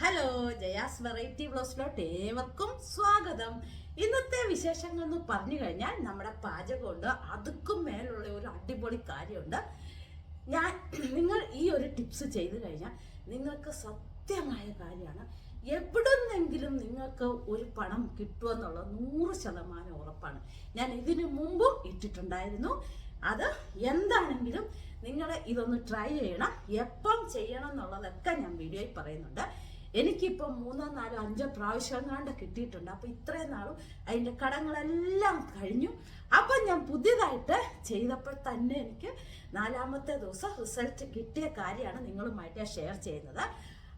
Hello Jaya's variety ബ്ലോസിലോട്ട് ഏവർക്കും സ്വാഗതം. ഇന്നത്തെ വിശേഷങ്ങൾ എന്ന് പറഞ്ഞു കഴിഞ്ഞാൽ നമ്മുടെ പാചകമുണ്ട്. അതുക്കും മേലുള്ള ഒരു അടിപൊളി കാര്യമുണ്ട്. ഞാൻ നിങ്ങൾ ഈ ഒരു ടിപ്സ് ചെയ്ത് കഴിഞ്ഞാൽ നിങ്ങൾക്ക് സത്യമായ കാര്യമാണ്. എവിടുന്നെങ്കിലും നിങ്ങൾക്ക് ഒരു പണം കിട്ടുമെന്നുള്ളത് നൂറ് ശതമാനം ഉറപ്പാണ്. ഞാൻ ഇതിനു മുമ്പും ഇട്ടിട്ടുണ്ടായിരുന്നു. അത് എന്താണെങ്കിലും നിങ്ങൾ ഇതൊന്ന് ട്രൈ ചെയ്യണം. എപ്പം ചെയ്യണം എന്നുള്ളതൊക്കെ ഞാൻ വീഡിയോയിൽ പറയുന്നുണ്ട്. എനിക്കിപ്പോൾ മൂന്നോ നാലോ അഞ്ചോ പ്രാവശ്യം കണ്ട് കിട്ടിയിട്ടുണ്ട്. അപ്പം ഇത്രയും നാളും അതിന്റെ കടങ്ങളെല്ലാം കഴിഞ്ഞു. അപ്പം ഞാൻ പുതിയതായിട്ട് ചെയ്തപ്പോൾ തന്നെ എനിക്ക് നാലാമത്തെ ദിവസം റിസൾട്ട് കിട്ടിയ കാര്യമാണ് നിങ്ങളുമായിട്ട് ഷെയർ ചെയ്യുന്നത്.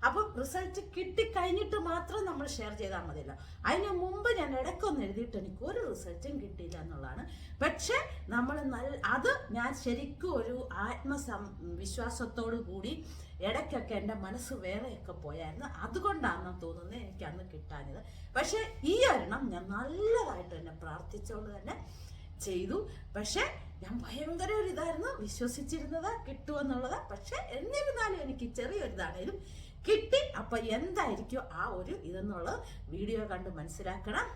അപ്പം റിസൾട്ട് കിട്ടിക്കഴിഞ്ഞിട്ട് മാത്രം നമ്മൾ ഷെയർ ചെയ്താൽ മതിയല്ലോ. അതിന് മുമ്പ് ഞാൻ ഇടയ്ക്കൊന്ന് എഴുതിയിട്ട് എനിക്ക് ഒരു റിസൾട്ടും കിട്ടിയില്ല എന്നുള്ളതാണ്. പക്ഷേ നമ്മൾ നല്ല അത് ഞാൻ ശരിക്കും ഒരു ആത്മസം വിശ്വാസത്തോടു കൂടി ഇടയ്ക്കൊക്കെ എന്റെ മനസ്സ് വേറെയൊക്കെ പോയായിരുന്നു. അതുകൊണ്ടാണെന്ന് തോന്നുന്നത് എനിക്ക് അന്ന് കിട്ടാഞ്ഞത്. പക്ഷേ ഈ ഒരെണ്ണം ഞാൻ നല്ലതായിട്ട് തന്നെ പ്രാർത്ഥിച്ചുകൊണ്ട് തന്നെ ചെയ്തു. പക്ഷേ ഞാൻ ഭയങ്കര ഒരു ഇതായിരുന്നു. വിശ്വസിച്ചിരുന്നത് കിട്ടുമെന്നുള്ളത്. പക്ഷെ എന്നിരുന്നാലും എനിക്ക് ചെറിയൊരിതാണേലും കിട്ടി. അപ്പൊ എന്തായിരിക്കും ആ ഒരു ഇതെന്നുള്ളത് വീഡിയോ കണ്ട് മനസ്സിലാക്കണം.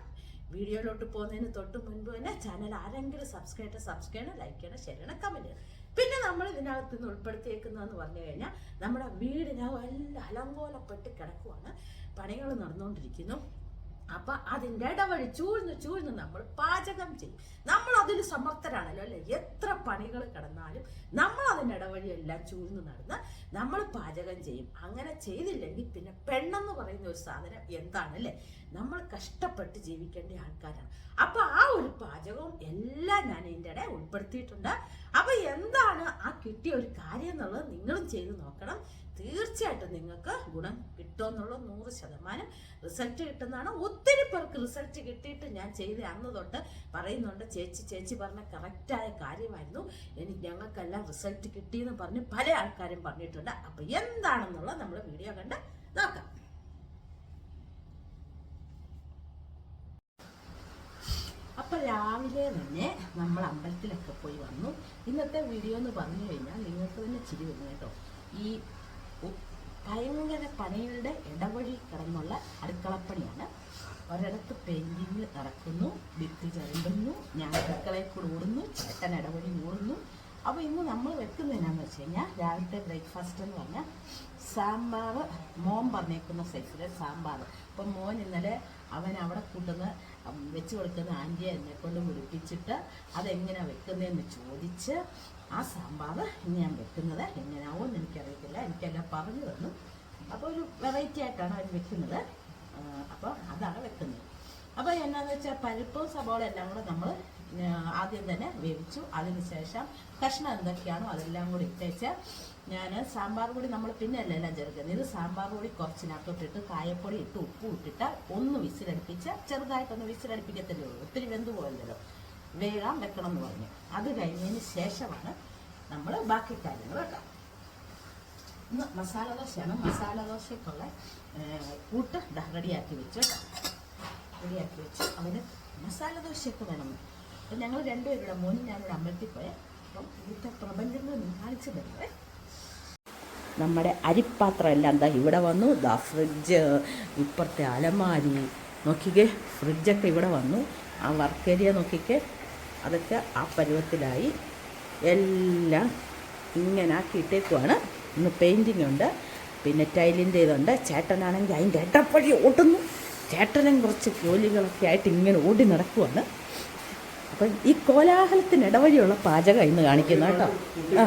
വീഡിയോയിലോട്ട് പോകുന്നതിന് തൊട്ട് മുൻപ് തന്നെ ചാനൽ ആരെങ്കിലും സബ്സ്ക്രൈബ് ചെയ്യണം സബ്സ്ക്രൈബ് ചെയ്യണം ലൈക്ക് ചെയ്യണം ഷെയർ ചെയ്യണം കമന്റ് ചെയ്യണം. പിന്നെ നമ്മൾ ഇതിനകത്ത് നിന്ന് ഉൾപ്പെടുത്തിയേക്കുന്നതെന്ന് പറഞ്ഞു കഴിഞ്ഞാൽ നമ്മുടെ വീടിനകം എല്ലാം അലങ്കോലപ്പെട്ട് കിടക്കുവാണ്. പണികൾ നടന്നുകൊണ്ടിരിക്കുന്നു. അപ്പൊ അതിന്റെ ഇടവഴി ചൂഴ്ന്ന് ചൂഴ്ന്ന് നമ്മൾ പാചകം ചെയ്യും. നമ്മൾ അതിന് സമർത്ഥരാണല്ലോ അല്ലെ? എത്ര പണികൾ കിടന്നാലും നമ്മൾ അതിന്റെ ഇടവഴി എല്ലാം ചൂഴ്ന്ന് നടന്ന് നമ്മൾ പാചകം ചെയ്യും. അങ്ങനെ ചെയ്തില്ലെങ്കിൽ പിന്നെ പെണ്ണെന്ന് പറയുന്ന ഒരു സാധനം എന്താണ് അല്ലേ? നമ്മൾ കഷ്ടപ്പെട്ട് ജീവിക്കേണ്ട ആൾക്കാരാണ്. അപ്പൊ ആ ഒരു പാചകവും എല്ലാം ഞാൻ ഇതിന്റെ ഇടയിൽ ഉൾപ്പെടുത്തിയിട്ടുണ്ട്. അപ്പൊ എന്താണ് ആ കിട്ടിയ ഒരു കാര്യം എന്നുള്ളത് നിങ്ങളും ചെയ്ത് നോക്കണം. തീർച്ചയായിട്ടും നിങ്ങൾക്ക് ഗുണം കിട്ടുമെന്നുള്ള നൂറ് ശതമാനം റിസൾട്ട് കിട്ടുന്നതാണ്. ഒത്തിരി പേർക്ക് റിസൾട്ട് കിട്ടിയിട്ട് ഞാൻ ചെയ്ത അന്ന് തൊട്ട് പറയുന്നുണ്ട് ചേച്ചി ചേച്ചി പറഞ്ഞ കറക്റ്റായ കാര്യമായിരുന്നു. എനിക്ക് ഞങ്ങൾക്കെല്ലാം റിസൾട്ട് കിട്ടിയെന്ന് പറഞ്ഞ് പല ആൾക്കാരും പറഞ്ഞിട്ടുണ്ട്. അപ്പൊ എന്താണെന്നുള്ളത് നമ്മൾ വീഡിയോ കണ്ട് നോക്കാം. അപ്പൊ രാവിലെ തന്നെ നമ്മൾ അമ്പലത്തിലൊക്കെ പോയി വന്നു. ഇന്നത്തെ വീഡിയോ എന്ന് പറഞ്ഞു കഴിഞ്ഞാൽ നിങ്ങൾക്ക് തന്നെ ചിരി വന്നു കേട്ടോ. ഈ ഭയങ്കര പണികളുടെ ഇടവഴി കിടന്നുള്ള അടുക്കളപ്പണിയാണ്. ഒരിടത്ത് പെയിന്റിങ് നടക്കുന്നു ഭിത്തി ചരണ്ടുന്നു ഞാൻ അടുക്കളയിൽ കൂടെ ഓടുന്നു ചേട്ടൻ ഇടവഴി ഓടുന്നു. അപ്പോൾ ഇന്ന് നമ്മൾ വെക്കുന്നതിനാന്ന് വെച്ച് കഴിഞ്ഞാൽ രാവിലത്തെ ബ്രേക്ക്ഫാസ്റ്റ് എന്ന് പറഞ്ഞാൽ സാമ്പാർ മോൻ പറഞ്ഞേക്കുന്ന സൈസിലെ സാമ്പാർ അപ്പം മോൻ ഇന്നലെ അവൻ അവിടെ കൂട്ടുന്ന വെച്ച് കൊടുക്കുന്ന ആന്റിയെ എന്നെ കൊണ്ട് വിളിപ്പിച്ചിട്ട് അതെങ്ങനെയാണ് വെക്കുന്നതെന്ന് ചോദിച്ച് ആ സാമ്പാർ ഇന്ന് ഞാൻ വെക്കുന്നത് എങ്ങനെയാവും എനിക്കറിയത്തില്ല. എനിക്കെല്ലാം പറഞ്ഞു തന്നു. അപ്പോൾ ഒരു വെറൈറ്റി ആയിട്ടാണ് അവർ വെക്കുന്നത്. അപ്പോൾ അതാണ് വെക്കുന്നത്. അപ്പോൾ എന്നാന്ന് വെച്ചാൽ പരിപ്പും സബോള എല്ലാം കൂടെ നമ്മൾ ആദ്യം തന്നെ വേവിച്ചു. അതിനുശേഷം കഷ്ണം എന്തൊക്കെയാണോ അതെല്ലാം കൂടി ഇട്ടേച്ച് ഞാൻ സാമ്പാർ പൊടി നമ്മൾ പിന്നെ എല്ലാം ചേർക്കുന്നത്. ഇത് സാമ്പാർ പൊടി കുറച്ചിനകത്തോട്ടിട്ട് കായപ്പൊടി ഇട്ട് ഉപ്പ് ഇട്ടിട്ട് ഒന്ന് വിസിലടുപ്പിച്ച് ചെറുതായിട്ടൊന്ന് വിസിലടുപ്പിക്കത്തല്ലേ ഉള്ളൂ. ഒത്തിരി വെന്ത് പോയല്ലോ വേഗം വെക്കണം എന്ന് പറഞ്ഞു. അത് കഴിഞ്ഞതിന് ശേഷമാണ് നമ്മൾ ബാക്കി കാര്യങ്ങൾ വെക്കാം ഇന്ന് മസാല ദോശയാണ്. മസാല ദോശയ്ക്കുള്ള കൂട്ട് ദാ റെഡിയാക്കി വെച്ച് റെഡിയാക്കി വെച്ച്. അവന് മസാല ദോശയൊക്കെ വേണം. അപ്പം ഞങ്ങൾ രണ്ടുപേരുടെ മോനും ഞാനൊരു അമ്പലത്തിൽ പോയ. അപ്പം ഇവിടുത്തെ പ്രപഞ്ചങ്ങൾ കാണിച്ചു തരുന്നത് നമ്മുടെ അരിപ്പാത്രം എല്ലാം എന്താ ഇവിടെ വന്നു. ദാ ഫ്രിഡ്ജ് ഇപ്പുറത്തെ അലമാരി. നോക്കിക്കേ ഫ്രിഡ്ജൊക്കെ ഇവിടെ വന്നു. ആ വർക്ക് ഏരിയ നോക്കിക്കേ. അതൊക്കെ ആ പരുവത്തിലായി എല്ലാം ഇങ്ങനെ ആക്കിയിട്ടേക്കുവാണ് ഇന്ന് പെയിന്റിംഗ് ഉണ്ട് പിന്നെ ടൈലിന്റെ ഇതുണ്ട്. ചേട്ടനാണെങ്കിൽ അതിന്റെ ഇടപ്പഴി ഓട്ടുന്നു. ചേട്ടനും കുറച്ച് ജോലികളൊക്കെ ആയിട്ട് ഇങ്ങനെ ഓടി നടക്കുവാണ്. അപ്പം ഈ കോലാഹലത്തിന് ഇടവഴിയുള്ള പാചകം ഇന്ന് കാണിക്കുന്നു കേട്ടോ. ആ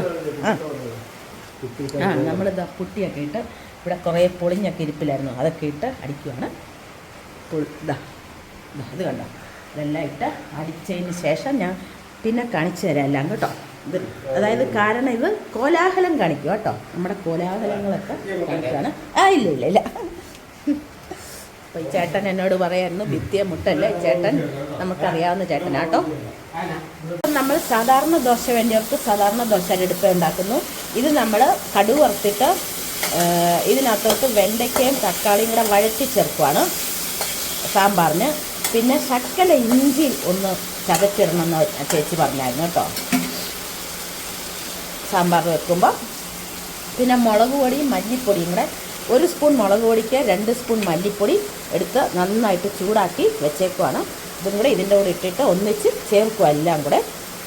ആ. നമ്മളിതാ പുട്ടിയൊക്കെ ഇട്ട് ഇവിടെ കുറേ പൊളിഞ്ഞൊക്കെ ഇരിപ്പിലായിരുന്നു. അതൊക്കെ ഇട്ട് അടിക്കുവാണ്. ഇതാ ഇത് കണ്ടോ? ഇതെല്ലാം ഇട്ട് അടിച്ചതിന് ശേഷം ഞാൻ പിന്നെ കാണിച്ചു തരാം കേട്ടോ. ഇത് അതായത് കാരണം ഇത് കോലാഹലം കാണിക്കും കേട്ടോ. നമ്മുടെ കോലാഹലങ്ങളൊക്കെ കാണിക്കുകയാണ് ആ ഇല്ല ഇല്ല ഇല്ല. അപ്പോൾ ഈ ചേട്ടൻ എന്നോട് പറയായിരുന്നു ഭിത്തിയെ മുട്ടല്ലേ? ചേട്ടൻ നമുക്കറിയാവുന്ന ചേട്ടനാട്ടോ അപ്പം നമ്മൾ സാധാരണ ദോശ വേണ്ടിയവർക്ക് സാധാരണ ദോശ എടുപ്പ് ഉണ്ടാക്കുന്നു. ഇത് നമ്മൾ കടു വറുത്തിട്ട് ഇതിനകത്തോട്ട് വെണ്ടയ്ക്കയും തക്കാളിയും കൂടെ വഴറ്റി ചേർക്കുവാണ് സാമ്പാറിന്. പിന്നെ ശക്കല ഇഞ്ചി ഒന്ന് ചതച്ചിടണമെന്ന് ചേച്ചി പറഞ്ഞായിരുന്നു കേട്ടോ. സാമ്പാർ വെക്കുമ്പോൾ പിന്നെ മുളക് പൊടിയും മല്ലിപ്പൊടിയും കൂടെ ഒരു സ്പൂൺ മുളക് പൊടിക്ക് രണ്ട് സ്പൂൺ മല്ലിപ്പൊടി എടുത്ത് നന്നായിട്ട് ചൂടാക്കി വെച്ചേക്കുവാണ്. ഇതും കൂടെ ഇതിന്റെ കൂടെ ഇട്ടിട്ട് ഒന്നിച്ച് ചേർക്കുക എല്ലാം കൂടെ.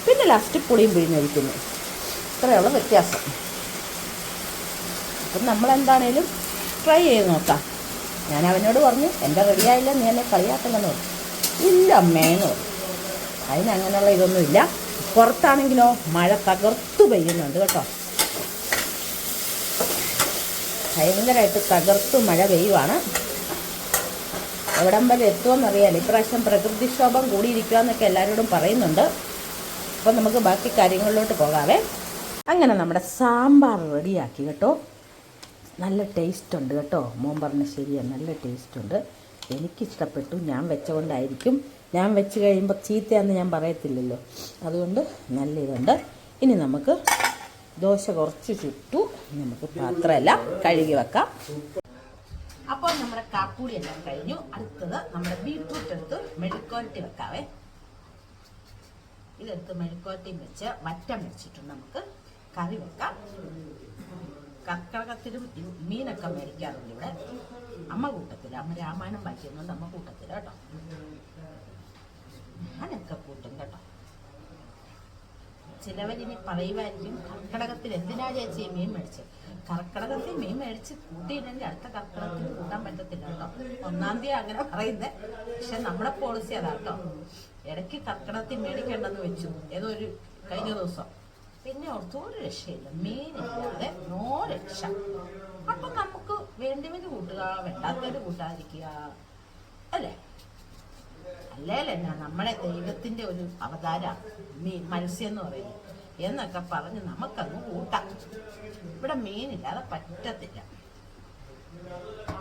പിന്നെ ലാസ്റ്റ് പുളിയും പിഴിഞ്ഞൊഴിക്കുന്നു. ഇത്രയുള്ള വ്യത്യാസം. അപ്പം നമ്മളെന്താണേലും ട്രൈ ചെയ്ത് നോക്കാം. ഞാൻ അവനോട് പറഞ്ഞു എന്റെ റെഡിയായില്ല നീ എന്നെ കളിയാക്കല്ലെന്ന് പറഞ്ഞു. ഇല്ല അമ്മേന്ന് പറഞ്ഞു. അതിനങ്ങനെയുള്ള ഇതൊന്നുമില്ല പുറത്താണെങ്കിലോ മഴ തകർത്തു പെയ്യുന്നുണ്ട് കേട്ടോ. ഭയങ്കരമായിട്ട് തകർത്തു മഴ പെയ്യുവാണ്. എവിടം വരെ എത്തുമെന്നറിയാലോ ഇപ്രാവശ്യം പ്രകൃതിക്ഷോഭം കൂടിയിരിക്കുക എന്നൊക്കെ എല്ലാവരോടും പറയുന്നുണ്ട്. അപ്പം നമുക്ക് ബാക്കി കാര്യങ്ങളിലോട്ട് പോകാവേ. അങ്ങനെ നമ്മുടെ സാമ്പാർ റെഡിയാക്കി കേട്ടോ. നല്ല ടേസ്റ്റ് ഉണ്ട് കേട്ടോ. മോൻ പറഞ്ഞ ശരിയാണ് നല്ല ടേസ്റ്റ് ഉണ്ട്. എനിക്കിഷ്ടപ്പെട്ടു. ഞാൻ വെച്ചുകൊണ്ടായിരിക്കും ഞാൻ വെച്ച് കഴിയുമ്പോൾ ചീത്തയാന്ന് ഞാൻ പറയത്തില്ലല്ലോ. അതുകൊണ്ട് നല്ല ഇതുണ്ട് ഇനി നമുക്ക് ദോശ കുറച്ച് ചുട്ടു. നമുക്ക് പാത്രമെല്ലാം കഴുകി വെക്കാം. അപ്പോൾ നമ്മുടെ കാപ്പൂടി എല്ലാം കഴിഞ്ഞു. അടുത്തത് നമ്മുടെ ബീട്രൂട്ട് എടുത്ത് മെഴുക്കോരട്ടി വെക്കാവേ. ഇതെടുത്ത് മെഴുക്കോരട്ടിയും വെച്ച് വറ്റം വെച്ചിട്ടുണ്ട് നമുക്ക് കറി വെക്കാം. കർക്കടകത്തിലും ഈ മീനൊക്കെ മേടിക്കാറുണ്ട് ഇവിടെ. അമ്മ കൂട്ടത്തിൽ അമ്മ രാമായണം വായിക്കുന്നുണ്ട് അമ്മ കൂട്ടത്തിൽ കേട്ടോ. ഞാനൊക്കെ കൂട്ടും കേട്ടോ. ചിലവരിനി പറയുമായിരിക്കും കർക്കടകത്തിൽ എന്തിനാ ചേച്ചി മീൻ മേടിച്ച്? കർക്കടകത്തിൽ മീൻ മേടിച്ച് കൂട്ടിയില്ലെങ്കിൽ അടുത്ത കർക്കടകത്തിൽ കൂട്ടാൻ പറ്റത്തില്ല കേട്ടോ. ഒന്നാം തീയതി അങ്ങനെ പറയുന്നത് പക്ഷെ നമ്മുടെ പോളിസി അതാ കേട്ടോ. ഇടയ്ക്ക് കർക്കടകത്തിൽ മേടിക്കേണ്ടെന്ന് വെച്ചു. ഏതോ ഒരു കഴിഞ്ഞ ദിവസം. പിന്നെ ഓർത്ത് ഒരു രക്ഷയില്ല. മീനില്ലാതെ നോ രക്ഷ. അപ്പൊ നമുക്ക് വേണ്ടിയവര് കൂട്ടുക വേണ്ടാത്തവര് കൂട്ടാതിരിക്കുക. അല്ലേ? അല്ല നമ്മളെ ദൈവത്തിന്റെ ഒരു അവതാര മീൻ മത്സ്യം എന്ന് പറയുന്നത്. എന്നൊക്കെ പറഞ്ഞ് നമുക്കങ്ങ് കൂട്ടാം. ഇവിടെ മീനില്ലാതെ പറ്റത്തില്ല.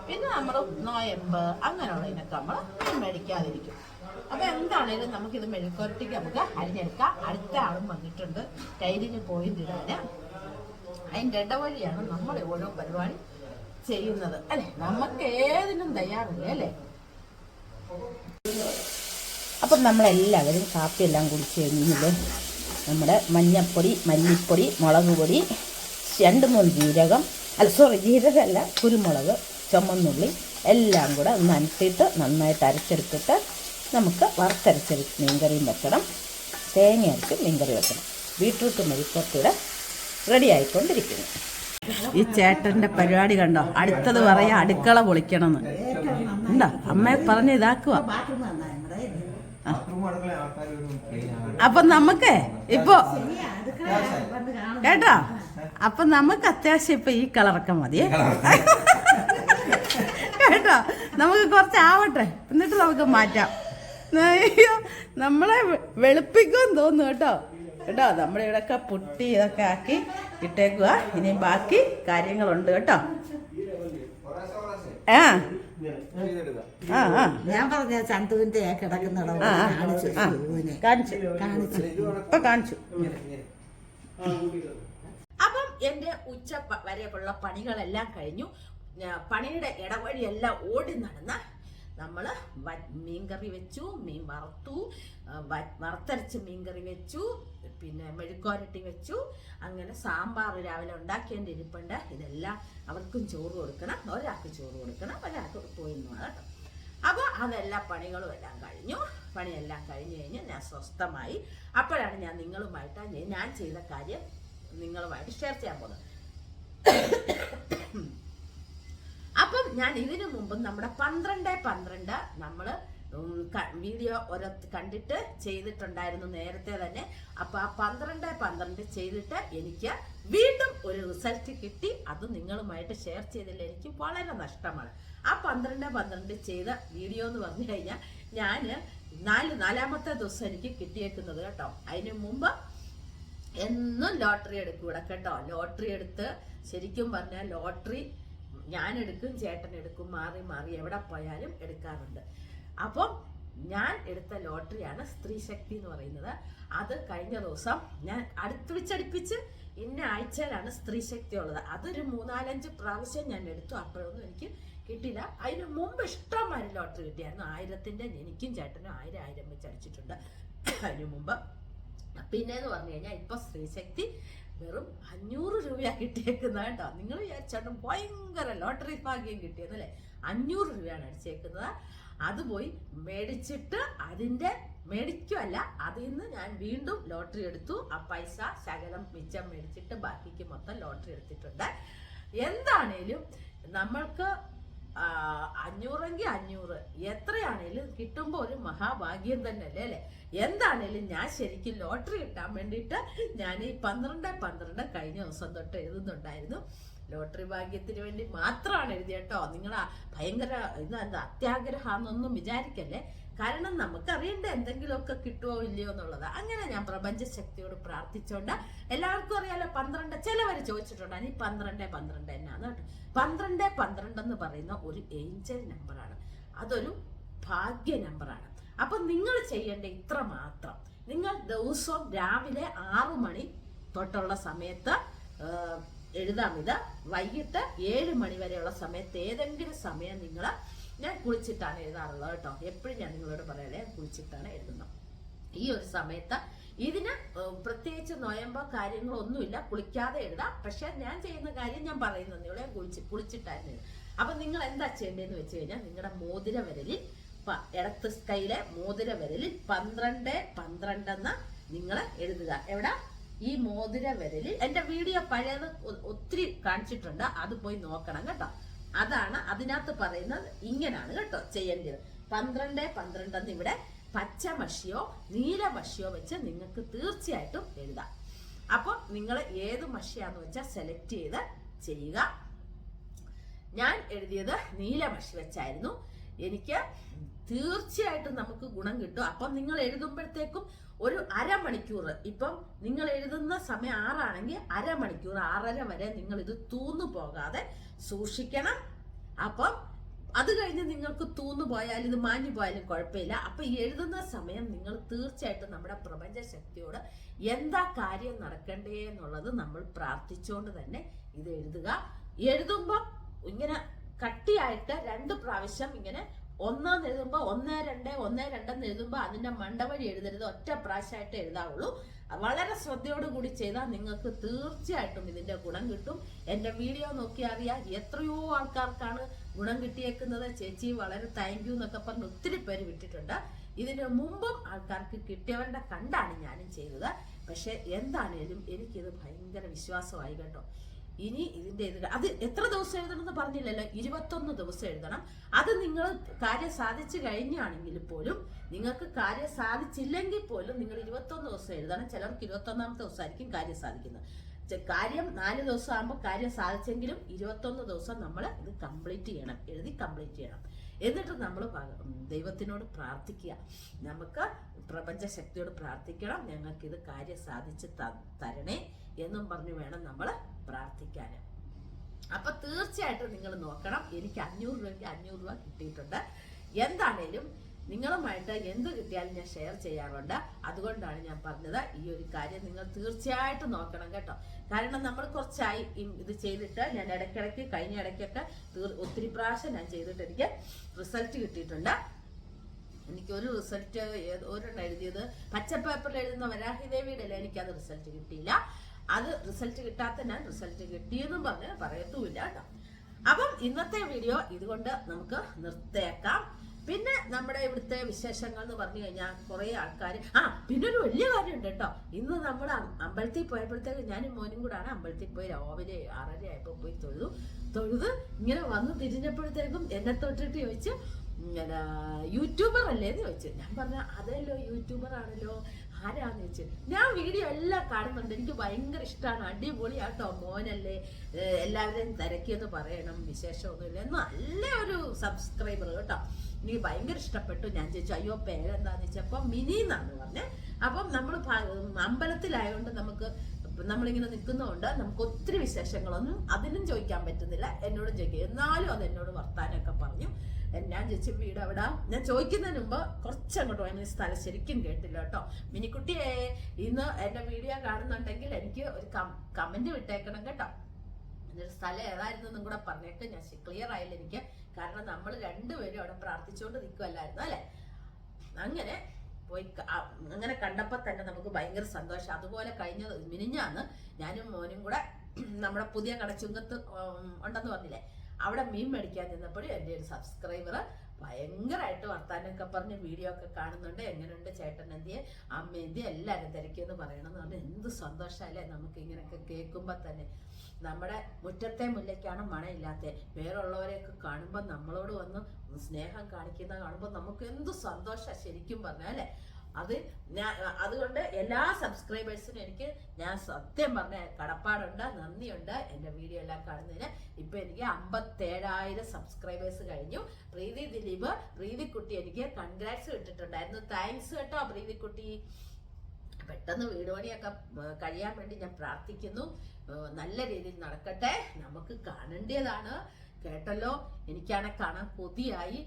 പിന്നെ നമ്മൾ നോയമ്പ് അങ്ങനെയുള്ളതിനൊക്കെ നമ്മൾ മീൻ മേടിക്കാതിരിക്കും. അപ്പൊ എന്താണേലും ഇത് മെഴുക്കുരട്ടിക്ക് നമുക്ക് അരിഞ്ഞെടുക്കാം. അടുത്ത ആളും വന്നിട്ടുണ്ട്. ടൈലിന് പോയിന്റ് ഇടാന്. അതിന്റെ ഇടവഴിയാണ് നമ്മൾ ഓരോ പരിപാടി ചെയ്യുന്നത്. അല്ലെ? നമുക്ക് ഏതിനും തയ്യാറില്ലേ അല്ലേ? അപ്പം നമ്മളെല്ലാവരും കാപ്പിയെല്ലാം കുടിച്ച് കഴിഞ്ഞില്ലേ? നമ്മുടെ മഞ്ഞപ്പൊടി മല്ലിപ്പൊടി മുളക് പൊടി രണ്ട് മൂന്ന് ജീരകം അല്ല സോറി ജീരകമല്ല കുരുമുളക് ചുമന്നുള്ളി എല്ലാം കൂടെ ഒന്ന് അനത്തിയിട്ട് നന്നായിട്ട് അരച്ചെടുത്തിട്ട് നമുക്ക് വറുത്തരച്ചെടുത്ത് മീൻകറിയും വെക്കണം. തേങ്ങ അരച്ച് മീൻകറി വെക്കണം. ബീട്രൂട്ട് മെഴുക്കത്തിയുടെ റെഡി ആയിക്കൊണ്ടിരിക്കുന്നു. ഈ ചേട്ടന്റെ പരിപാടി കണ്ടോ? അടുത്തത് പറയാ അടുക്കള പൊളിക്കണമെന്ന്. എന്താ അമ്മയെ പറഞ്ഞ് ഇതാക്കുക അപ്പൊ നമുക്ക് ഇപ്പൊ കേട്ടോ? അപ്പൊ നമുക്ക് അത്യാവശ്യം ഇപ്പൊ ഈ കളറൊക്കെ മതിയേ കേട്ടോ? നമുക്ക് കുറച്ച് ആവട്ടെ എന്നിട്ട് നമുക്ക് മാറ്റാം. നമ്മളെ വെളുപ്പിക്കും തോന്നു തോന്നുന്നു കേട്ടോ. കേട്ടോ? നമ്മുടെ ഇവിടെയൊക്കെ പുട്ടി ഇതൊക്കെ ആക്കി ഇട്ടേക്കുക ഇനി ബാക്കി കാര്യങ്ങളുണ്ട് കേട്ടോ. ആ. ഞാൻ പറഞ്ഞ ചന്തുവിന്റെ കിടക്കുന്നിടം കാണിച്ചു. കാണിച്ചു. കാണിച്ചു. ഇപ്പൊ കാണിച്ചു. അപ്പം എന്റെ ഉച്ച വരെയുള്ള പണികളെല്ലാം കഴിഞ്ഞു. പണിയുടെ ഇടവഴിയെല്ലാം ഓടി നടന്ന നമ്മൾ വ- മീൻകറി വെച്ചു മീൻ വറുത്തു വറുത്തരച്ച് മീൻകറി വെച്ചു പിന്നെ മെഴുക്കോരട്ടി വെച്ചു. അങ്ങനെ സാമ്പാർ രാവിലെ ഉണ്ടാക്കിയതിന്റെ ഇരിപ്പുണ്ട് ഇതെല്ലാം അവർക്കും ചോറ് കൊടുക്കണം ഒരാൾക്ക് ചോറ് കൊടുക്കണം ഒരാൾക്ക് പോയിരുന്നു കേട്ടോ. അപ്പോൾ അതെല്ലാ പണികളും എല്ലാം കഴിഞ്ഞു. പണിയെല്ലാം കഴിഞ്ഞു കഴിഞ്ഞ് ഞാൻ സ്വസ്ഥമായി. അപ്പോഴാണ് ഞാൻ നിങ്ങളുമായിട്ട് ഞാൻ- ചെയ്ത കാര്യം നിങ്ങളുമായിട്ട് ഷെയർ ചെയ്യാൻ പോകുന്നത്. ഞാൻ ഇതിനു മുമ്പ് നമ്മുടെ പന്ത്രണ്ട് പന്ത്രണ്ട് നമ്മൾ വീഡിയോ ഓരോ കണ്ടിട്ട് ചെയ്തിട്ടുണ്ടായിരുന്നു നേരത്തെ തന്നെ. അപ്പൊ ആ പന്ത്രണ്ട് പന്ത്രണ്ട് ചെയ്തിട്ട് എനിക്ക് വീണ്ടും ഒരു റിസൾട്ട് കിട്ടി. അത് നിങ്ങളുമായിട്ട് ഷെയർ ചെയ്തതിൽ എനിക്ക് വളരെ നഷ്ടമാണ്. ആ പന്ത്രണ്ട് പന്ത്രണ്ട് ചെയ്ത വീഡിയോ എന്ന് പറഞ്ഞു കഴിഞ്ഞാൽ ഞാൻ നാല് നാലാമത്തെ ദിവസം എനിക്ക് കിട്ടിയേക്കുന്നത് കേട്ടോ. അതിന് മുമ്പ് എന്നും ലോട്ടറി എടുക്കൂടെ കേട്ടോ. ലോട്ടറി എടുത്ത് ശരിക്കും പറഞ്ഞാൽ ലോട്ടറി ഞാൻ എടുക്കും ചേട്ടൻ എടുക്കും മാറി മാറി എവിടെ പോയാലും എടുക്കാറുണ്ട്. അപ്പം ഞാൻ എടുത്ത ലോട്ടറിയാണ് സ്ത്രീ ശക്തി എന്ന് പറയുന്നത്. അത് കഴിഞ്ഞ ദിവസം ഞാൻ അടുപ്പിച്ചടുപ്പിച്ച് ഇന്ന ആഴ്ചയിലാണ് സ്ത്രീ ശക്തി ഉള്ളത്. അതൊരു മൂന്നാലഞ്ച് പ്രാവശ്യം ഞാൻ എടുത്തു. അപ്പോഴൊന്നും എനിക്ക് കിട്ടിയില്ല. അതിന് മുമ്പ് ഇഷ്ടംമാതിരി ലോട്ടറി കിട്ടിയായിരുന്നു. ആയിരത്തിന്റെ എനിക്കും ചേട്ടനും ആയിരം ആയിരം വെച്ച് അടിച്ചിട്ടുണ്ട്. അതിനു മുമ്പ്. പിന്നെ എന്ന് പറഞ്ഞു കഴിഞ്ഞാൽ ഇപ്പൊ സ്ത്രീശക്തി വെറും അഞ്ഞൂറ് രൂപയാണ് കിട്ടിയേക്കുന്നത് കേട്ടോ. നിങ്ങൾ വിചാരിച്ചോട്ടും ഭയങ്കര ലോട്ടറി ഭാഗ്യം കിട്ടിയെന്നല്ലേ അഞ്ഞൂറ് രൂപയാണ് അടിച്ചേക്കുന്നത്. അത് പോയി മേടിച്ചിട്ട് അതിന്റെ മേടിക്കുമല്ല അതിൽ നിന്ന് ഞാൻ വീണ്ടും ലോട്ടറി എടുത്തു. ആ പൈസ ശകലം മിച്ചം മേടിച്ചിട്ട് ബാക്കിക്ക് മൊത്തം ലോട്ടറി എടുത്തിട്ടുണ്ട്. എന്താണേലും നമ്മൾക്ക് അഞ്ഞൂറെങ്കിൽ അഞ്ഞൂറ്. എത്രയാണേലും കിട്ടുമ്പോൾ ഒരു മഹാഭാഗ്യം തന്നെ അല്ലേ? അല്ലേ എന്താണേലും ഞാൻ ശരിക്കും ലോട്ടറി കിട്ടാൻ വേണ്ടിയിട്ട് ഞാൻ ഈ പന്ത്രണ്ട് പന്ത്രണ്ട് കഴിഞ്ഞ ദിവസം തൊട്ട് എഴുതുന്നുണ്ടായിരുന്നു. ലോട്ടറി ഭാഗ്യത്തിന് വേണ്ടി മാത്രമാണ് എഴുതിയ നിങ്ങൾ ഭയങ്കര ഇത് എന്താ അത്യാഗ്രഹമെന്നൊന്നും വിചാരിക്കല്ലേ? കാരണം നമുക്കറിയണ്ട എന്തെങ്കിലുമൊക്കെ കിട്ടുമോ ഇല്ലയോ എന്നുള്ളത്. അങ്ങനെ ഞാൻ പ്രപഞ്ച ശക്തിയോട് പ്രാർത്ഥിച്ചോണ്ട് എല്ലാവർക്കും അറിയാലോ പന്ത്രണ്ട് ചിലവർ ചോദിച്ചിട്ടുണ്ട് ഈ പന്ത്രണ്ട് പന്ത്രണ്ട് എന്നാണ് കേട്ടോ. പന്ത്രണ്ട് പന്ത്രണ്ട് എന്ന് പറയുന്ന ഒരു ഏഞ്ചൽ നമ്പറാണ്. അതൊരു ഭാഗ്യ നമ്പറാണ്. അപ്പൊ നിങ്ങൾ ചെയ്യേണ്ട ഇത്ര മാത്രം. നിങ്ങൾ ദിവസവും രാവിലെ ആറു മണി തൊട്ടുള്ള സമയത്ത് എഴുതാം ഇത്. വൈകിട്ട് ഏഴ് മണി വരെയുള്ള സമയത്ത് ഏതെങ്കിലും സമയം നിങ്ങൾ ഞാൻ കുളിച്ചിട്ടാണ് എഴുതാറുള്ളത് കേട്ടോ. എപ്പോഴും ഞാൻ നിങ്ങളോട് പറയാതെ ഞാൻ കുളിച്ചിട്ടാണ് എഴുതുന്നത്. ഈ ഒരു സമയത്ത് ഇതിന് പ്രത്യേകിച്ച് നോയമ്പോ കാര്യങ്ങളൊന്നുമില്ല കുളിക്കാതെ എഴുതാം. പക്ഷെ ഞാൻ ചെയ്യുന്ന കാര്യം ഞാൻ പറയുന്നു. ഇവിടെ കുളിച്ച് കുളിച്ചിട്ടായിരുന്നു. അപ്പൊ നിങ്ങൾ എന്താ ചെയ്യേണ്ടതെന്ന് വെച്ച് കഴിഞ്ഞാൽ നിങ്ങളുടെ മോതിര വിരലിൽ ഇടത്ത് കൈയിലെ മോതിര വിരലിൽ പന്ത്രണ്ട് പന്ത്രണ്ടെന്ന് നിങ്ങൾ എഴുതുക. എവിടെ? ഈ മോതിര വിരലിൽ എന്റെ വീഡിയോ പഴയത് ഒത്തിരി കാണിച്ചിട്ടുണ്ട്. അത് പോയി നോക്കണം കേട്ടോ. അതാണ് അതിനകത്ത് പറയുന്നത് ഇങ്ങനാണ് കേട്ടോ ചെയ്യേണ്ടത്. പന്ത്രണ്ട് പന്ത്രണ്ട് എന്ന് ഇവിടെ പച്ച മഷിയോ നീല മഷിയോ വെച്ച് നിങ്ങൾക്ക് തീർച്ചയായിട്ടും എഴുതാം. അപ്പോൾ നിങ്ങൾ ഏത് മഷിയാന്ന് വെച്ചാൽ സെലക്ട് ചെയ്ത് ചെയ്യുക. ഞാൻ എഴുതിയത് നീല മഷി വെച്ചായിരുന്നു. എനിക്ക് തീർച്ചയായിട്ടും നമുക്ക് ഗുണം കിട്ടും. അപ്പം നിങ്ങൾ എഴുതുമ്പോഴത്തേക്കും ഒരു അരമണിക്കൂർ. ഇപ്പം നിങ്ങൾ എഴുതുന്ന സമയം ആറാണെങ്കിൽ അരമണിക്കൂർ ആറര വരെ നിങ്ങൾ ഇത് തൂന്നു പോകാതെ സൂക്ഷിക്കണം. അപ്പം അത് കഴിഞ്ഞ് നിങ്ങൾക്ക് തൂന്നു പോയാലും ഇത് മാഞ്ഞു പോയാലും കുഴപ്പമില്ല. അപ്പം എഴുതുന്ന സമയം നിങ്ങൾ തീർച്ചയായിട്ടും നമ്മുടെ പ്രപഞ്ച ശക്തിയോട് എന്താ കാര്യം നടക്കണ്ടേ എന്നുള്ളത് നമ്മൾ പ്രാർത്ഥിച്ചുകൊണ്ട് തന്നെ ഇത് എഴുതുക. എഴുതുമ്പോൾ ഇങ്ങനെ കട്ടിയായിട്ട് രണ്ട് പ്രാവശ്യം ഇങ്ങനെ ഒന്നാന്ന് എഴുതുമ്പോൾ ഒന്ന് രണ്ട് ഒന്ന് രണ്ടെന്ന് എഴുതുമ്പോൾ അതിന്റെ മണ്ടവഴി എഴുതരുത്. ഒറ്റ പ്രാവശ്യമായിട്ട് എഴുതാവുള്ളൂ. വളരെ ശ്രദ്ധയോടുകൂടി ചെയ്താൽ നിങ്ങൾക്ക് തീർച്ചയായിട്ടും ഇതിന്റെ ഗുണം കിട്ടും. എന്റെ വീഡിയോ നോക്കി അറിയാം എത്രയോ ആൾക്കാർക്കാണ് ഗുണം കിട്ടിയേക്കുന്നത്. ചേച്ചി വളരെ താങ്ക് യു എന്നൊക്കെ പറഞ്ഞ് ഒത്തിരി പേര് വിട്ടിട്ടുണ്ട്. ഇതിന് മുമ്പും ആൾക്കാർക്ക് കിട്ടിയവരുടെ കണ്ടാണ് ഞാനും ചെയ്തത്. പക്ഷെ എന്താണേലും എനിക്കിത് ഭയങ്കര വിശ്വാസമായി കേട്ടോ. ഇനി ഇതിന്റെ ഇത് അത് എത്ര ദിവസം എഴുതണം എന്ന് പറഞ്ഞില്ലല്ലോ? ഇരുപത്തൊന്ന് ദിവസം എഴുതണം. അത് നിങ്ങൾ കാര്യം സാധിച്ചു കഴിഞ്ഞാണെങ്കിൽ പോലും നിങ്ങൾക്ക് കാര്യം സാധിച്ചില്ലെങ്കിൽ പോലും നിങ്ങൾ ഇരുപത്തൊന്ന് ദിവസം എഴുതണം. ചിലർക്ക് ഇരുപത്തൊന്നാമത്തെ ദിവസമായിരിക്കും കാര്യം സാധിക്കുന്നത്. കാര്യം നാല് ദിവസം ആകുമ്പോൾ കാര്യം സാധിച്ചെങ്കിലും ഇരുപത്തൊന്ന് ദിവസം നമ്മൾ ഇത് കംപ്ലീറ്റ് ചെയ്യണം. എഴുതി കംപ്ലീറ്റ് ചെയ്യണം. എന്നിട്ട് നമ്മൾ ദൈവത്തിനോട് പ്രാർത്ഥിക്കുക. നമുക്ക് പ്രപഞ്ച ശക്തിയോട് പ്രാർത്ഥിക്കണം. ഞങ്ങൾക്ക് ഇത് കാര്യം സാധിച്ച് തരണേ എന്നും പറഞ്ഞു വേണം നമ്മൾ പ്രാർത്ഥിക്കാൻ അപ്പൊ തീർച്ചയായിട്ടും നിങ്ങൾ നോക്കണം. എനിക്ക് അഞ്ഞൂറ് രൂപയ്ക്ക് അഞ്ഞൂറ് രൂപ കിട്ടിയിട്ടുണ്ട്. എന്താണേലും നിങ്ങളുമായിട്ട് എന്ത് കിട്ടിയാലും ഞാൻ ഷെയർ ചെയ്യാറുണ്ട്. അതുകൊണ്ടാണ് ഞാൻ പറഞ്ഞത് ഈ ഒരു കാര്യം നിങ്ങൾ തീർച്ചയായിട്ടും നോക്കണം കേട്ടോ. കാരണം നമ്മൾ കുറച്ചായി ഇത് ചെയ്തിട്ട് ഞാൻ ഇടയ്ക്കിടയ്ക്ക് കഴിഞ്ഞ ഇടയ്ക്കൊക്കെ ഒത്തിരി പ്രാവശ്യം ഞാൻ ചെയ്തിട്ട് എനിക്ക് റിസൾട്ട് കിട്ടിയിട്ടുണ്ട്. എനിക്ക് ഒരു റിസൾട്ട് ഒരെണ്ണം എഴുതിയത് പച്ച പേപ്പറിൽ എഴുതുന്ന വരാഹിദേവിയുടെ എനിക്കത് റിസൾട്ട് കിട്ടിയില്ല. അത് റിസൾട്ട് കിട്ടാത്ത ഞാൻ റിസൾട്ട് കിട്ടിയെന്നും പറഞ്ഞ് പറയത്തുമില്ല കേട്ടോ. അപ്പം ഇന്നത്തെ വീഡിയോ ഇതുകൊണ്ട് നമുക്ക് നിർത്തേക്കാം. പിന്നെ നമ്മുടെ ഇവിടുത്തെ വിശേഷങ്ങൾ എന്ന് പറഞ്ഞു കഴിഞ്ഞാൽ കുറെ ആൾക്കാർ ആ പിന്നെ ഒരു വലിയ കാര്യമുണ്ട് കേട്ടോ. ഇന്ന് നമ്മൾ അമ്പലത്തിൽ പോയപ്പോഴത്തേക്ക് ഞാനും മോനും കൂടാണ് അമ്പലത്തിൽ പോയി രാവിലെ ആറര ആയപ്പോൾ പോയി തൊഴുതു. തൊഴുത് ഇങ്ങനെ വന്ന് തിരിഞ്ഞപ്പോഴത്തേക്കും എന്നെ തൊട്ടിട്ട് ചോദിച്ച് യൂട്യൂബർ അല്ലേ എന്ന് ചോദിച്ചു. ഞാൻ പറഞ്ഞ അതല്ലോ യൂട്യൂബർ ആണല്ലോ ആരാന്ന് ചോദിച്ചു. ഞാൻ വീഡിയോ എല്ലാം കാണുന്നുണ്ട്. എനിക്ക് ഭയങ്കര ഇഷ്ടമാണ് അടിപൊളിയാട്ടോ മോനല്ലേ. എല്ലാവരെയും തിരക്കിയെന്ന് പറയണം. വിശേഷമൊന്നുമില്ല. നല്ല ഒരു സബ്സ്ക്രൈബർ കേട്ടോ. എനിക്ക് ഭയങ്കര ഇഷ്ടപ്പെട്ടു. ഞാൻ ചോദിച്ചു അയ്യോ പേരെന്താന്ന് ചോദിച്ചപ്പോൾ മിനി എന്നാണ് പറഞ്ഞത് അപ്പം നമ്മൾ അമ്പലത്തിലായതുകൊണ്ട് നമുക്ക് നമ്മളിങ്ങനെ നിൽക്കുന്നതുകൊണ്ട് നമുക്ക് ഒത്തിരി വിശേഷങ്ങളൊന്നും അതിനും ചോദിക്കാൻ പറ്റുന്നില്ല. എന്നോടും ചോദിക്കുക എന്നാലും അത് എന്നോട് വർത്താനമൊക്കെ പറഞ്ഞു. ഞാൻ ചേച്ചി വീട് അവിടെ ഞാൻ ചോദിക്കുന്നതിന് മുമ്പ് കുറച്ചങ്ങോട്ട് പോയി. സ്ഥലം ശരിക്കും കേട്ടില്ല കേട്ടോ. മിനിക്കുട്ടിയെ ഇന്ന് എന്റെ വീഡിയോ കാണുന്നുണ്ടെങ്കിൽ എനിക്ക് ഒരു കമന്റ് വിട്ടേക്കണം കേട്ടോ. എന്നൊരു സ്ഥലം ഏതായിരുന്നെന്നും കൂടെ പറഞ്ഞിട്ട് ഞാൻ ക്ലിയർ ആയില്ല എനിക്ക്. കാരണം നമ്മൾ രണ്ടുപേരും അവിടെ പ്രാർത്ഥിച്ചുകൊണ്ട് നിൽക്കുമല്ലായിരുന്നു അല്ലെ? അങ്ങനെ പോയി അങ്ങനെ കണ്ടപ്പോൾ തന്നെ നമുക്ക് ഭയങ്കര സന്തോഷം. അതുപോലെ കഴിഞ്ഞ മിനിഞ്ഞാന്ന് ഞാനും മോനും കൂടെ നമ്മുടെ പുതിയ കടച്ചുങ്കത്ത് ഉണ്ടെന്ന് പറഞ്ഞില്ലേ? അവിടെ മീൻ മേടിക്കാൻ ചെന്നപ്പോഴും എന്റെ ഒരു സബ്സ്ക്രൈബർ ഭയങ്കരമായിട്ട് വർത്താനൊക്കെ പറഞ്ഞ് വീഡിയോ ഒക്കെ കാണുന്നുണ്ട്. എങ്ങനെയുണ്ട് ചേട്ടൻ എന്തിയെ? അമ്മ എന്തിയെ? എല്ലാവരും തിരക്കിയെന്ന് പറയണമെന്ന് പറഞ്ഞാൽ എന്ത് സന്തോഷമല്ലേ നമുക്ക് ഇങ്ങനെയൊക്കെ കേൾക്കുമ്പോൾ തന്നെ. നമ്മുടെ മുറ്റത്തെ മുല്ലയ്ക്കാണ് മണയില്ലാത്ത വേറുള്ളവരെയൊക്കെ കാണുമ്പോൾ നമ്മളോട് വന്ന് സ്നേഹം കാണിക്കുന്ന കാണുമ്പോൾ നമുക്ക് എന്ത് സന്തോഷം ശരിക്കും പറഞ്ഞാൽ അല്ലേ? അത് ഞാൻ അതുകൊണ്ട് എല്ലാ സബ്സ്ക്രൈബേഴ്സിനും എനിക്ക് ഞാൻ സത്യം പറഞ്ഞ കടപ്പാടുണ്ട് നന്ദിയുണ്ട് എന്റെ വീഡിയോ എല്ലാം കാണുന്നതിന്. ഇപ്പം എനിക്ക് അമ്പത്തേഴായിരം സബ്സ്ക്രൈബേഴ്സ് കഴിഞ്ഞു. പ്രീതി ദിലീപ് പ്രീതിക്കുട്ടി എനിക്ക് കൺഗ്രാറ്റ്സ് ഇട്ടിട്ടുണ്ടായിരുന്നു. താങ്ക്സ് കേട്ടോ പ്രീതിക്കുട്ടി. പെട്ടെന്ന് വീട് പണിയൊക്കെ കഴിയാൻ വേണ്ടി ഞാൻ പ്രാർത്ഥിക്കുന്നു. നല്ല രീതിയിൽ നടക്കട്ടെ. നമുക്ക് കാണേണ്ടതാണ്. കേട്ടല്ലോ? എനിക്കാണെ കാണാൻ കൊതിയായി.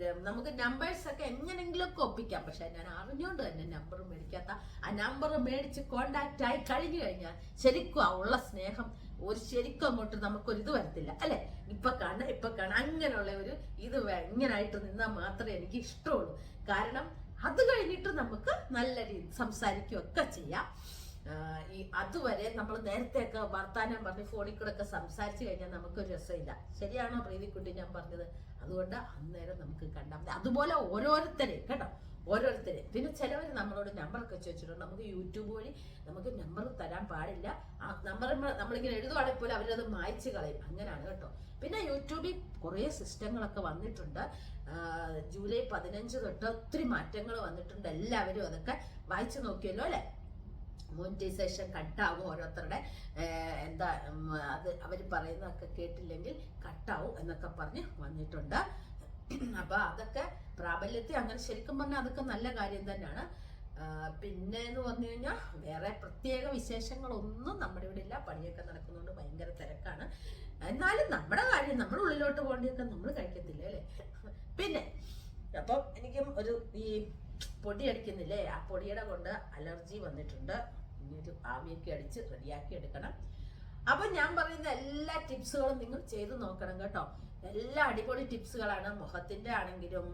നമുക്ക് നമ്പേഴ്സ് ഒക്കെ എങ്ങനെങ്കിലും ഒപ്പിക്കാം. പക്ഷെ ഞാൻ അറിഞ്ഞുകൊണ്ട് തന്നെ നമ്പർ മേടിക്കാത്ത ആ നമ്പർ മേടിച്ച് കോണ്ടാക്ട് ആയി കഴിഞ്ഞു കഴിഞ്ഞാൽ ശരിക്കും ആ ഉള്ള സ്നേഹം ഒരു ശരിക്കും അങ്ങോട്ട് നമുക്കൊരു ഇത് വരത്തില്ല. അല്ലെ? ഇപ്പൊ കാണാം ഇപ്പൊ കാണാം അങ്ങനെയുള്ള ഒരു ഇത് ഇങ്ങനായിട്ട് നിന്നാൽ മാത്രമേ എനിക്ക് ഇഷ്ടമുള്ളൂ. കാരണം അത് കഴിഞ്ഞിട്ട് നമുക്ക് നല്ല രീതി സംസാരിക്കുകയൊക്കെ ചെയ്യാം. ഈ അതുവരെ നമ്മൾ നേരത്തെയൊക്കെ വർത്താനം പറഞ്ഞ് ഫോണിൽ കൂടെ സംസാരിച്ചു കഴിഞ്ഞാൽ നമുക്കൊരു രസമില്ല. ശരിയാണോ പ്രീതിക്കുട്ടി ഞാൻ പറഞ്ഞത്? അതുകൊണ്ട് അന്നേരം നമുക്ക് കണ്ടാൽ മതി. അതുപോലെ ഓരോരുത്തരെ കേട്ടോ? ഓരോരുത്തരെ. പിന്നെ ചിലവർ നമ്മളോട് നമ്പറൊക്കെ ചോദിച്ചിട്ടുണ്ട്. നമുക്ക് യൂട്യൂബ് വഴി നമുക്ക് നമ്പർ തരാൻ പാടില്ല. ആ നമ്പർ നമ്മളിങ്ങനെ എഴുതുവാണെങ്കിൽ പോലും അവരത് മായച്ചു കളയും. അങ്ങനെയാണ് കേട്ടോ. പിന്നെ യൂട്യൂബിൽ കുറേ സിസ്റ്റങ്ങളൊക്കെ വന്നിട്ടുണ്ട്. ജൂലൈ പതിനഞ്ച് തൊട്ട് ഒത്തിരി മാറ്റങ്ങൾ വന്നിട്ടുണ്ട്. എല്ലാവരും അതൊക്കെ വായിച്ചു നോക്കിയല്ലോ അല്ലെ? മോണിറ്റൈസേഷൻ കട്ടാവും ഓരോരുത്തരുടെ എന്താ അത് അവർ പറയുന്നതൊക്കെ കേട്ടില്ലെങ്കിൽ കട്ടാവും എന്നൊക്കെ പറഞ്ഞ് വന്നിട്ടുണ്ട്. അപ്പൊ അതൊക്കെ പ്രാബല്യത്തിൽ അങ്ങനെ ശരിക്കും പറഞ്ഞാൽ അതൊക്കെ നല്ല കാര്യം തന്നെയാണ്. പിന്നെ എന്ന് പറഞ്ഞു കഴിഞ്ഞാൽ വേറെ പ്രത്യേക വിശേഷങ്ങളൊന്നും നമ്മുടെ ഇവിടെ ഇല്ല. പണിയൊക്കെ നടക്കുന്നതുകൊണ്ട് ഭയങ്കര തിരക്കാണ്. എന്നാലും നമ്മുടെ കാര്യം നമ്മൾ ഉള്ളിലോട്ട് പോകേണ്ടിയൊക്കെ നമ്മൾ കഴിക്കത്തില്ല അല്ലേ? പിന്നെ അപ്പം എനിക്കും ഒരു ഈ പൊടി അടിക്കുന്നില്ലേ? ആ പൊടിയുടെ കൊണ്ട് അലർജി വന്നിട്ടുണ്ട്. ഇനി ഒരു ആവിയൊക്കെ അടിച്ച് റെഡിയാക്കി എടുക്കണം. അപ്പൊ ഞാൻ പറയുന്ന എല്ലാ ടിപ്സുകളും നിങ്ങൾ ചെയ്ത് നോക്കണം കേട്ടോ. എല്ലാ അടിപൊളി ടിപ്സുകളാണ്. മുഖത്തിന്റെ ആണെങ്കിലും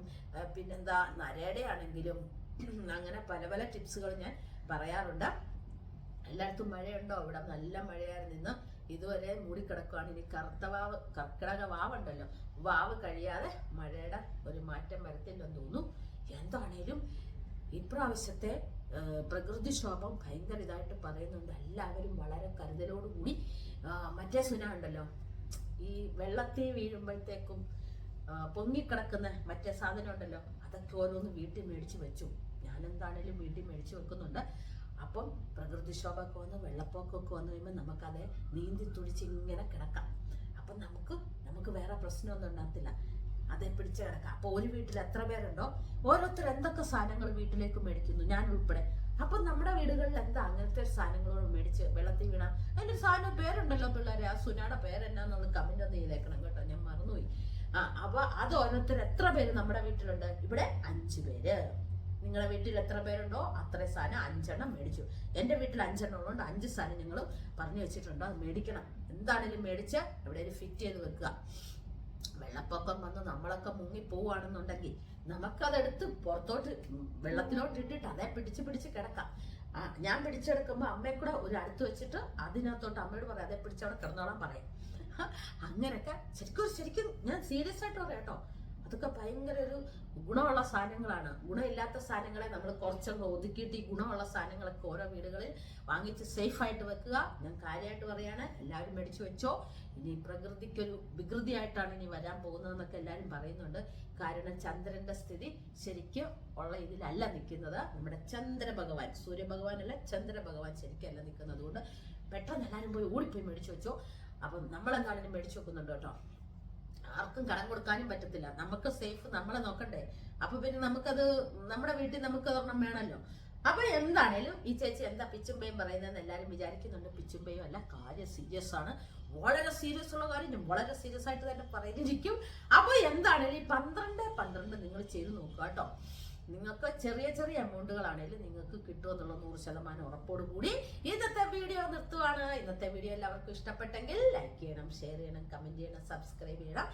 പിന്നെന്താ നരയുടെ ആണെങ്കിലും അങ്ങനെ പല പല ടിപ്സുകൾ ഞാൻ പറയാറുണ്ട്. എല്ലായിടത്തും മഴയുണ്ടോ? ഇവിടെ നല്ല മഴയായിരുന്നു. ഇന്ന് ഇതുവരെ മൂടിക്കിടക്കുകയാണ് ഇനി കറുത്ത വാവ് കർക്കിടക വാവുണ്ടല്ലോ. വാവ് കഴിയാതെ മഴയുടെ ഒരു മാറ്റം വരത്തില്ലെന്ന് തോന്നുന്നു. എന്താണേലും ഇപ്രാവശ്യത്തെ പ്രകൃതിക്ഷോഭം ഭയങ്കര ഇതായിട്ട് പറയുന്നുണ്ട്. എല്ലാവരും വളരെ കരുതലോടുകൂടി. കൂടി മറ്റേ സുന ഉണ്ടല്ലോ. ഈ വെള്ളത്തിൽ വീഴുമ്പോഴത്തേക്കും പൊങ്ങിക്കിടക്കുന്ന മറ്റേ സാധനം ഉണ്ടല്ലോ. അതൊക്കെ ഓരോന്ന് വീട്ടിൽ മേടിച്ച് വെച്ചു. ഞാൻ എന്താണേലും വീട്ടിൽ മേടിച്ച് വെക്കുന്നുണ്ട്. അപ്പം പ്രകൃതിക്ഷോഭമൊക്കെ വന്ന് വെള്ളപ്പൊക്കമൊക്കെ വന്നു കഴിയുമ്പോൾ നമുക്കത് നീന്തി തുടിച്ച് ഇങ്ങനെ കിടക്കാം. അപ്പം നമുക്ക് നമുക്ക് വേറെ പ്രശ്നമൊന്നും ഉണ്ടാകത്തില്ല. അതേ പിടിച്ചു കിടക്കാം. അപ്പോൾ ഒരു വീട്ടിൽ എത്ര പേരുണ്ടോ? ഓരോരുത്തർ എന്തൊക്കെ സാധനങ്ങൾ വീട്ടിലേക്ക് മേടിക്കുന്നു? ഞാൻ ഉൾപ്പെടെ. അപ്പം നമ്മുടെ വീടുകളിൽ എന്താ അങ്ങനത്തെ സാധനങ്ങളോട് മേടിച്ച് വെള്ളത്തിൽ വീണ? അതിന്റെ ഒരു സാധനം പേരുണ്ടല്ലോ പിള്ളേരെ. ആ സുനാടെ പേരെന്നാന്നുള്ള കമന്റ് ഒന്ന് ചെയ്തേക്കണം കേട്ടോ. ഞാൻ മറന്നുപോയി. ആ അപ്പൊ അത് ഓരോരുത്തർ എത്ര പേര് നമ്മുടെ വീട്ടിലുണ്ട്? ഇവിടെ അഞ്ചു പേര്. നിങ്ങളുടെ വീട്ടിൽ എത്ര പേരുണ്ടോ? അത്ര സാധനം അഞ്ചെണ്ണം മേടിച്ചു. എന്റെ വീട്ടിൽ അഞ്ചെണ്ണം ഉള്ളതുകൊണ്ട് അഞ്ച് സാധനം ഞങ്ങൾ പറഞ്ഞു വെച്ചിട്ടുണ്ട്. അത് മേടിക്കണം. എന്താണെങ്കിലും മേടിച്ച് ഒരു ഫിറ്റ് ചെയ്ത് വെക്കുക. വെള്ളപ്പൊക്കം വന്ന് നമ്മളൊക്കെ മുങ്ങി പോവുകയാണെന്നുണ്ടെങ്കിൽ നമുക്കതെടുത്ത് പുറത്തോട്ട് വെള്ളത്തിലോട്ട് ഇട്ടിട്ട് അതേ പിടിച്ച് പിടിച്ച് കിടക്കാം. ഞാൻ പിടിച്ചെടുക്കുമ്പോൾ അമ്മയെ കൂടെ ഒരു അടുത്ത് വെച്ചിട്ട് അതിനകത്തോട്ട് അമ്മയോട് പറയാം അതേ പിടിച്ചവിടെ കിടന്നോളാൻ പറയാം. അങ്ങനെയൊക്കെ ശരിക്കും ശരിക്കും ഞാൻ സീരിയസ് ആയിട്ട് പറയാം കേട്ടോ. അതൊക്കെ ഭയങ്കര ഒരു ഗുണമുള്ള സാധനങ്ങളാണ്. ഗുണമില്ലാത്ത സാധനങ്ങളെ നമ്മൾ കുറച്ചൊക്കെ ഒതുക്കിയിട്ട് ഈ ഗുണമുള്ള സാധനങ്ങളൊക്കെ ഓരോ വീടുകളിൽ വാങ്ങിച്ച് സേഫായിട്ട് വെക്കുക. ഞാൻ കാര്യമായിട്ട് പറയാണ് എല്ലാവരും മേടിച്ചു വെച്ചോ. ഇനി പ്രകൃതിക്കൊരു വികൃതിയായിട്ടാണ് ഇനി വരാൻ പോകുന്നതെന്നൊക്കെ എല്ലാവരും പറയുന്നുണ്ട്. കാരണം ചന്ദ്രന്റെ സ്ഥിതി ശരിക്കും ഉള്ള ഇതിലല്ല നിൽക്കുന്നത്. നമ്മുടെ ചന്ദ്ര ഭഗവാൻ സൂര്യ ഭഗവാനല്ല ചന്ദ്ര ഭഗവാൻ ശരിക്കല്ല നിൽക്കുന്നത് കൊണ്ട് പെട്ടെന്ന് എല്ലാവരും പോയി ഓടിപ്പോയി മേടിച്ചു വെച്ചോ. അപ്പം നമ്മളെന്താണെങ്കിലും മേടിച്ചു വെക്കുന്നുണ്ട് കേട്ടോ. ആർക്കും കടം കൊടുക്കാനും പറ്റത്തില്ല. നമുക്ക് സേഫ് നമ്മളെ നോക്കണ്ടേ. അപ്പൊ പിന്നെ നമുക്കത് നമ്മുടെ വീട്ടിൽ നമുക്ക് ഒരെണ്ണം വേണമല്ലോ. അപ്പൊ എന്താണേലും ഈ ചേച്ചി എന്താ പിച്ചുമ്പയും പറയുന്നതെന്ന് എല്ലാരും വിചാരിക്കുന്നുണ്ട്. പിച്ചുമ്പയും അല്ല കാര്യം സീരിയസ് ആണ്. വളരെ സീരിയസ് ഉള്ള കാര്യം ഞാൻ വളരെ സീരിയസ് ആയിട്ട് തന്നെ പറയുന്നിരിക്കും. അപ്പൊ എന്താണേലും ഈ പന്ത്രണ്ട് പന്ത്രണ്ട് നിങ്ങൾ ചെയ്ത് നോക്കുക കേട്ടോ. നിങ്ങൾക്ക് ചെറിയ ചെറിയ എമൗണ്ടുകളാണെങ്കിലും നിങ്ങൾക്ക് കിട്ടുമെന്നുള്ള നൂറ് ശതമാനം ഉറപ്പോട് കൂടി ഇന്നത്തെ വീഡിയോ നിർത്തുവാണ്. ഇന്നത്തെ വീഡിയോ എല്ലാവർക്കും ഇഷ്ടപ്പെട്ടെങ്കിൽ ലൈക്ക് ചെയ്യണം ഷെയർ ചെയ്യണം കമന്റ് ചെയ്യണം സബ്സ്ക്രൈബ് ചെയ്യണം.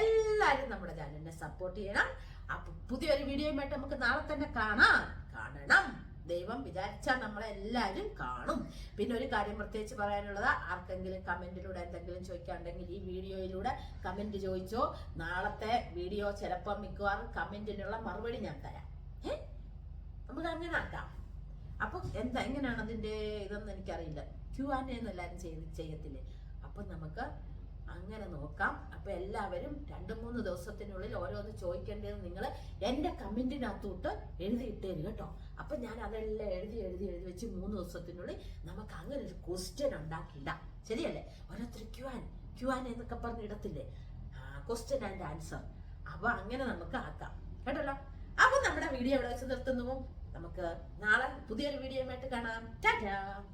എല്ലാവരും നമ്മുടെ ചാനലിനെ സപ്പോർട്ട് ചെയ്യണം. അപ്പൊ പുതിയൊരു വീഡിയോയുമായിട്ട് നമുക്ക് നാളെ തന്നെ കാണാം. കാണണം. ദൈവം വിചാരിച്ചാൽ നമ്മളെല്ലാവരും കാണും. പിന്നെ ഒരു കാര്യം പ്രത്യേകിച്ച് പറയാനുള്ളത് ആർക്കെങ്കിലും കമന്റിലൂടെ എന്തെങ്കിലും ചോദിക്കാണ്ടെങ്കിൽ ഈ വീഡിയോയിലൂടെ കമന്റ് ചോദിച്ചോ. നാളത്തെ വീഡിയോ ചിലപ്പോൾ മിക്കവാറും കമന്റിനുള്ള മറുപടി ഞാൻ തരാം. നമുക്ക് അങ്ങനെ ആക്കാം അപ്പൊ എന്താ എങ്ങനെയാണ് അതിന്റെ ഇതൊന്നും എനിക്കറിയില്ല. ക്യൂ ആൻഡ് എന്ന് എല്ലാവരും ചെയ്ത് ചെയ്യത്തില്ലേ? അപ്പൊ നമുക്ക് അങ്ങനെ നോക്കാം. അപ്പൊ എല്ലാവരും രണ്ട് മൂന്ന് ദിവസത്തിനുള്ളിൽ ഓരോന്ന് ചോദിക്കേണ്ടത് നിങ്ങൾ എന്റെ കമന്റിനകത്തോട്ട് എഴുതിയിട്ട് തരും കേട്ടോ. അപ്പൊ ഞാൻ അതെല്ലാം എഴുതി എഴുതി എഴുതി വെച്ച് മൂന്ന് ദിവസത്തിനുള്ളിൽ നമുക്ക് അങ്ങനെ ഒരു ക്വസ്റ്റ്യൻ ഉണ്ടാക്കിയിടാം ശരിയല്ലേ? ഓരോരുത്തർ ക്യൂ ആൻ ക്യൂ ആൻ എന്നൊക്കെ പറഞ്ഞ് ഇടത്തില്ലേ? ക്വസ്റ്റ്യൻ ആൻഡ് ആൻസർ അപ്പൊ അങ്ങനെ നമുക്ക് ആക്കാം. കേട്ടല്ലോ? അപ്പൊ നമ്മുടെ വീഡിയോ എവിടെ വെച്ച് നിർത്തുന്നു. നമുക്ക് നാളെ പുതിയൊരു വീഡിയോ ആയിട്ട് കാണാം. ടാറ്റാ!